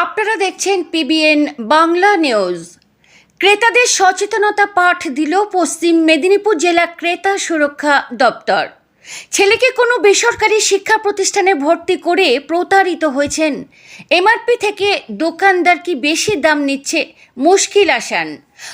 আপনারা দেখছেন PBN Bangla news. ক্রেতাদের সচেতনতা পাঠ দিল পশ্চিম মেদিনীপুর জেলা ক্রেতা সুরক্ষা দপ্তর। ছেলেকে কোনো বেসরকারি শিক্ষা প্রতিষ্ঠানে ভর্তি করে প্রতারিত হয়েছেন। এমআরপি থেকে দোকানদার কি বেশি দাম নিচ্ছে মুশকিল আসান।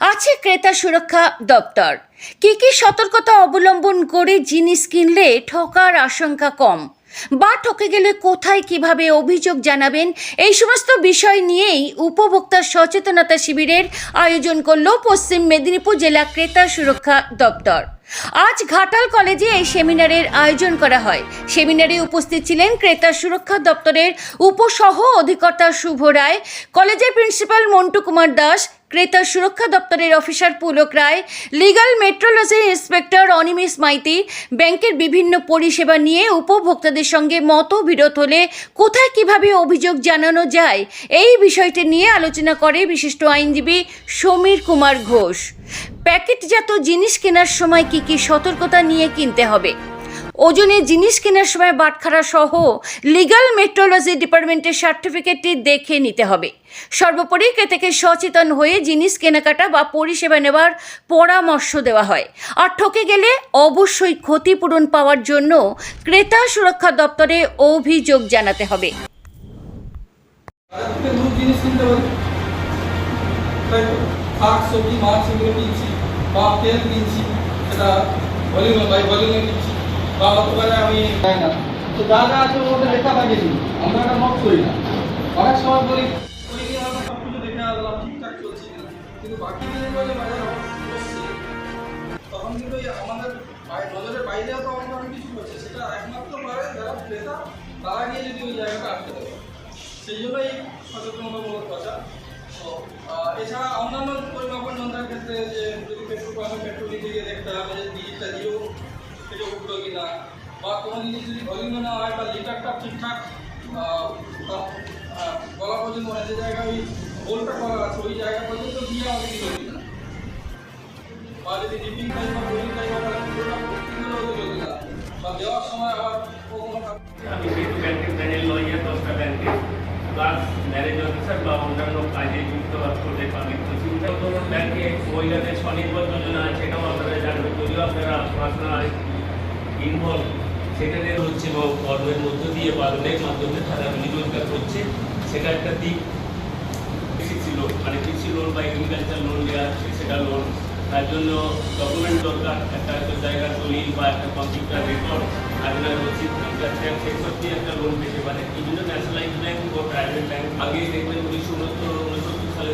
আছে ক্রেতা সুরক্ষা দপ্তর। কি কি সতর্কতা অবলম্বন করে জিনিস কিনলে ঠকার আশঙ্কা কম। বা ঠকে গেলে কোথায় কীভাবে অভিযোগ জানাবেন? এই সমস্ত বিষয় নিয়েই উপভোক্তা সচেতনতা শিবিরের আয়োজন করল পশ্চিম মেদিনীপুর জেলা ক্রেতা সুরক্ষা দপ্তর। আজ ঘাটাল কলেজে এই সেমিনারের আয়োজন করা হয়। সেমিনারে উপস্থিত ছিলেন ক্রেতা সুরক্ষা দপ্তরের উপসহ অধিকর্তা শুভ রায়, কলেজের প্রিন্সিপাল মন্টু কুমার দাস ক্রেতা সুরক্ষা দপ্তরের officer Pulak Roy legal metrology inspector Animesh Maity, ব্যাংকের বিভিন্ন পরিষেবা নিয়ে উপভোক্তাদের সঙ্গে মতবিরোধ হলে কোথায় কীভাবে অভিযোগ জানানো যায়? এই বিষয়টি নিয়ে আলোচনা করে বিশিষ্ট আইনজীবী সমীর কুমার ঘোষ। প্যাকেটজাত জিনিস কেনার সময় কি কি সতর্কতা নিয়ে কিনতে হবে? ওজনে জিনিস কেনার সময় বাটখারা সহ লিগাল মেট্রোলজি ডিপার্টমেন্টের সার্টিফিকেটটি দেখে নিতে হবে। সর্বোপরি ক্রেতাকে সচেতন হয়ে জিনিস কেনাকাটা বা পরিষেবা নেওয়ার পরামর্শ দেওয়া হয়। আর ঠকে গেলে অবশ্যই ক্ষতিপূরণ পাওয়ার জন্য ক্রেতা সুরক্ষা দপ্তরে অভিযোগ জানাতে হবে। শাক সবজি মাছ এগুলো কিনছি, বা তেল কিনছি, সেটা ভলিউমে বাই ভলিউমে কিনছি। বা হতে পারে আমি তাই না। তো যা যা আছে ওর মধ্যে লেখা আমরা এটা নোট করি না। অনেক সময় বলি ঠিকঠাক চলছে কিনা। কিন্তু বাকি তখন কিন্তু আমাদের নজরের বাইরেও তো আমাদের অনেক কিছু সেটা একমাত্র পারে যারা তারা গিয়ে যদি ওই জায়গাটা আটকে দেবে সেই জন্যই সচেতনতামূলক কথা। তো এছাড়া অন্যান্য পরিমাপন যন্ত্রের ক্ষেত্রে যে যদি পেট্রোল পাম্পে পেট্রোল গিয়ে দেখতে হবে যে ডিজিটটা দিয়েও সেটা উঠল কি না বা কোনো জিনিস যদি ভলিউমে না হয় বা লিটারটা ঠিকঠাক গলা পর্যন্ত মানে যে জায়গায় ওই হোলটা করা আছে, ওই জায়গা পর্যন্ত দিয়ে আমাদের দিল কি না বা যদি ডিপিং টাইম বা বোলিং টাইম না বা দেওয়ার সময় আবার আমি যেহেতু ব্যাংকের ম্যানেজ লইয়া দশটা ব্যাংকে। প্লাস ম্যানেজ অফিসার বা অন্যান্য কাজে যুক্ত করতে পারবেন ধরুন ব্যাংকে মহিলাদের স্বনির্ভর যোজনা আছে সেটাও আপনারা জানবেন। যদিও আপনারা পার্সোনাল ইনভলভ সেখানে হচ্ছে বা কর্মের মধ্য দিয়ে বা লোনের মাধ্যমে তারা রুজি রোজগার করছে। সেটা একটা দিক। কৃষি লোন মানে কৃষি লোন বা এগ্রিকালচার লোন দেওয়া সেটা লোন তার জন্য ডকুমেন্ট দরকার, একটা একটা জায়গার দলিল বা একটা কম্পিউটার রেকর্ড আপনার রসিদ ট্যাক্স একটা লোন পেতে পারে। বিভিন্ন ন্যাশনালাইজ ব্যাংক ও প্রাইভেট ব্যাংক আগে দেখবেন উনিশশো উনসত্তর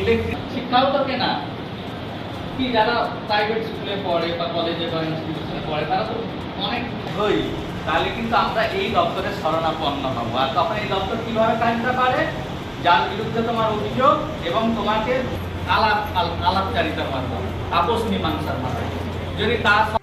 ইলেকট্রিক শিক্ষাও তো কেনা। কি যারা প্রাইভেট স্কুলে পড়ে বা কলেজে বা ইনস্টিটিউশনে পড়ে, তারা তো অনেক হই তাহলে কিন্তু আমরা এই দপ্তরের শরণাপন্ন হব। আর তখন এই দপ্তর কীভাবে কাজটা পারে? যার বিরুদ্ধে তোমার অভিযোগ এবং তোমাকে আলাপ আল- আলাপচারিতার মাধ্যমে আপোষ মীমাংসার মাধ্যমে। যদি তার